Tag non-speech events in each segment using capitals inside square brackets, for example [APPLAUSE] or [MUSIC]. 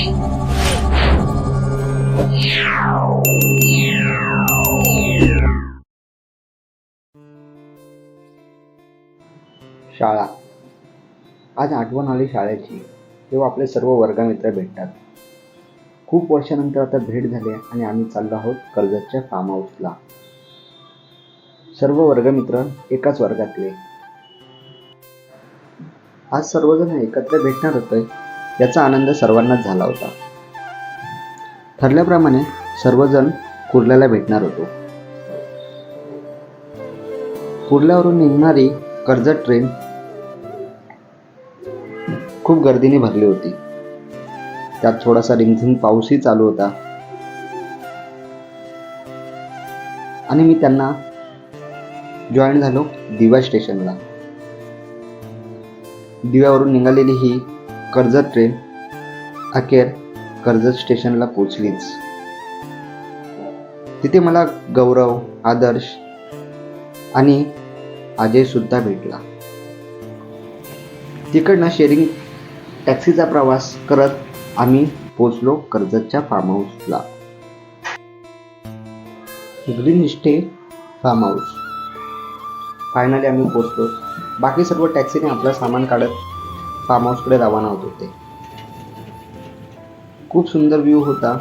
शाळा. आज आठवण आली शाळेची तेव्हा आपले सर्व वर्गमित्र भेटतात. खूप वर्षानंतर आता भेट झाली आणि आम्ही चाललो आहोत कर्जतच्या फार्म हाऊसला सर्व वर्गमित्र एकाच वर्गातले. आज सर्वजण एकत्र भेटणार होते याचा आनंद सर्वांनाच झाला होता. ठरल्याप्रमाणे सर्वजण कुर्ल्याला भेटणार होतो. कुर्ल्यावरून निघणारी कर्जत ट्रेन खूप गर्दीने भरली होती. त्यात थोडासा रिमझिम पाऊसही चालू होता. आणि मी त्यांना जॉईन झालो दिवा स्टेशनला दिव्यावरून निघालेली ही कर्जत ट्रेन अखेर कर्जत स्टेशनला पोचलीच. तिथे मला गौरव आदर्श आणि अजय सुद्धा भेटला. तिकडनं शेअरिंग टॅक्सीचा प्रवास करत आम्ही पोचलो कर्जतच्या farm हाऊसला green stay farm house finally आम्ही पोचलो. बाकी सर्व टॅक्सीने आपलं सामान काढत फार्म हाऊसकडे रवाना होत होते. खूप सुंदर व्ह्यू होता.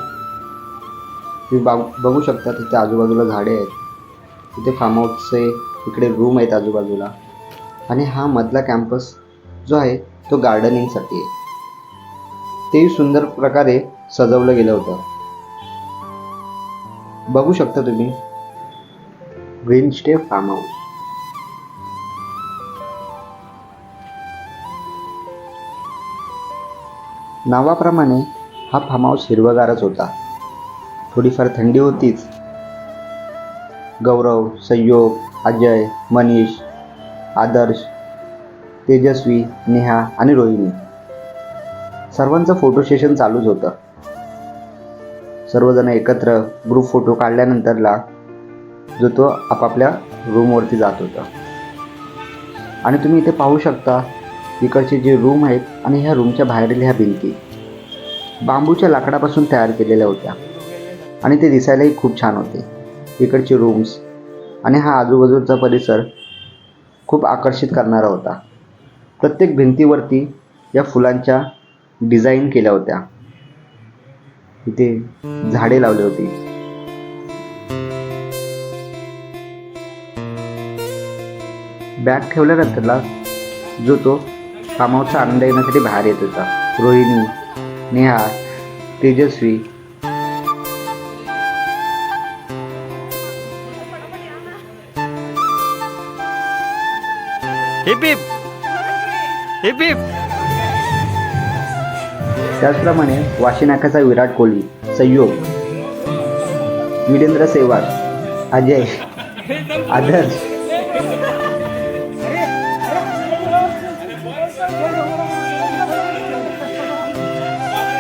तुम्ही बाग बघू शकता तिथे आजूबाजूला झाडे आहेत. तिथे फार्म हाऊसचे इकडे रूम आहेत आजूबाजूला. आणि हा मधला कॅम्पस जो आहे तो गार्डनिंगसाठी आहे. तेही सुंदर प्रकारे सजवलं गेलं होतं. बघू शकता तुम्ही ग्रीन स्टे फार्म हाऊस नावाप्रमाणे हा फार्महाऊस हिरवगारच होता. थोडीफार थंडी होतीच. गौरव संयोग अजय मनीष आदर्श तेजस्वी नेहा आणि रोहिणी. सर्वांचं फोटो सेशन चालूच होतं. सर्वजण एकत्र ग्रुप फोटो काढल्यानंतरला जो तो आपापल्या रूमवरती जात होता. आणि तुम्ही इथे पाहू शकता इकडचे जे रूम आहेत आणि ह्या रूमच्या बाहेरील ह्या भिंती. बांबूच्या लाकडापासून तयार केलेल्या होत्या. आणि ते दिसायलाही खूप छान होते. इकडचे रूम्स आणि हा आजूबाजूचा परिसर खूप आकर्षित करणारा होता. प्रत्येक भिंतीवरती या फुलांच्या डिझाईन केल्या होत्या. इथे झाडे लावली होती. बॅग ठेवल्यानंतरला जो तो हाऊसचा आनंद घेण्यासाठी बाहेर येत होता. रोहिणी नेहा तेजस्वी. त्याचप्रमाणे वाशी नाक्याचा विराट कोहली संयोग. विरेंद्र सेहवाग अजय आदर्श.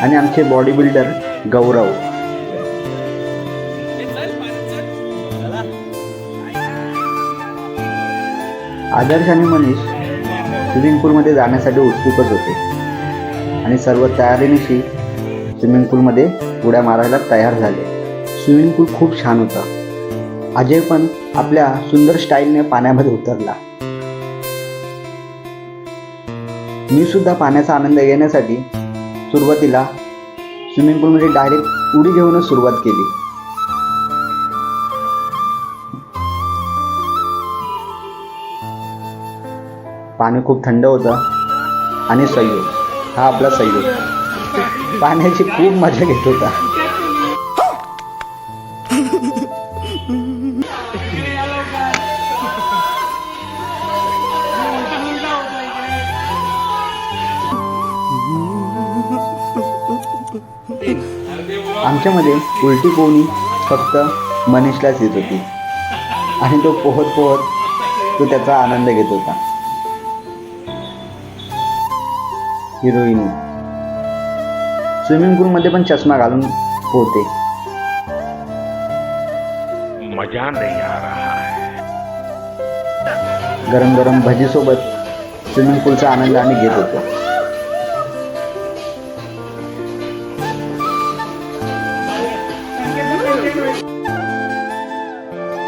आणि आमचे बॉडी बिल्डर गौरव. आदर्श आणि मनीष स्विमिंग पूलमध्ये जाण्यासाठी उत्सुकच होते. आणि सर्व तयारीनिशी स्विमिंग पूलमध्ये उड्या मारायला तयार झाले. स्विमिंग पूल खूप छान होता. अजय पण आपल्या सुंदर स्टाईलने पाण्यामध्ये उतरला. मी सुद्धा पाण्याचा आनंद घेण्यासाठी सुरुवातीला स्विमिंग पूलमध्ये डायरेक्ट उडी घेऊनच सुरुवात केली. पाणी खूप थंड होतं आणि संयोग हा आपला संयोग पाण्याची खूप मजा घेत होता. [LAUGHS] आमच्यामध्ये उलटी पोहणी फक्त मनीषलाच येत होती. आणि तो पोहत पोहत तो त्याचा आनंद घेत होता. हिरोईन. स्विमिंग पूलमध्ये पण चष्मा घालून पोहते. मजा नहीं आ रहा है. गरम गरम भजीसोबत स्विमिंग पूलचा आनंद आम्ही घेत होतो.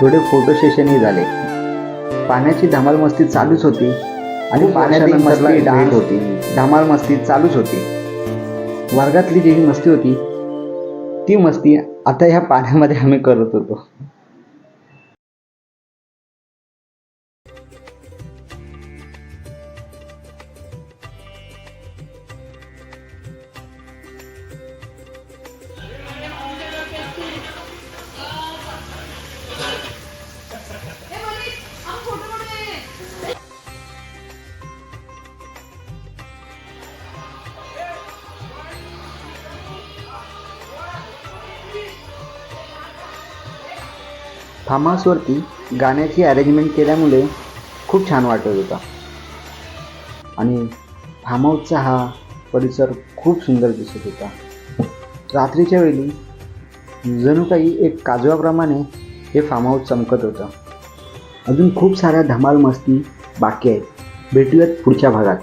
थोडे फोटो सेशनही झाले. पाण्याची धमाल मस्ती चालूच होती आणि पाण्यातही मस्ती डान्स होती. धमाल मस्ती चालूच होती. वर्गातली जी मस्ती होती ती मस्ती आता ह्या पाण्यामध्ये आम्ही करत होतो. थॉमसवरती गाण्याची अरेंजमेंट केल्यामुळे खूप छान वाटत होता. आणि फार्महाऊसचा हा परिसर खूप सुंदर दिसत होता. रात्रीच्या वेळी जणू काही एक काजवाप्रमाणे हे फार्महाऊस चमकत होतं. अजून खूप साऱ्या धमाल मस्ती बाकी आहेत. भेटूयात पुढच्या भागात.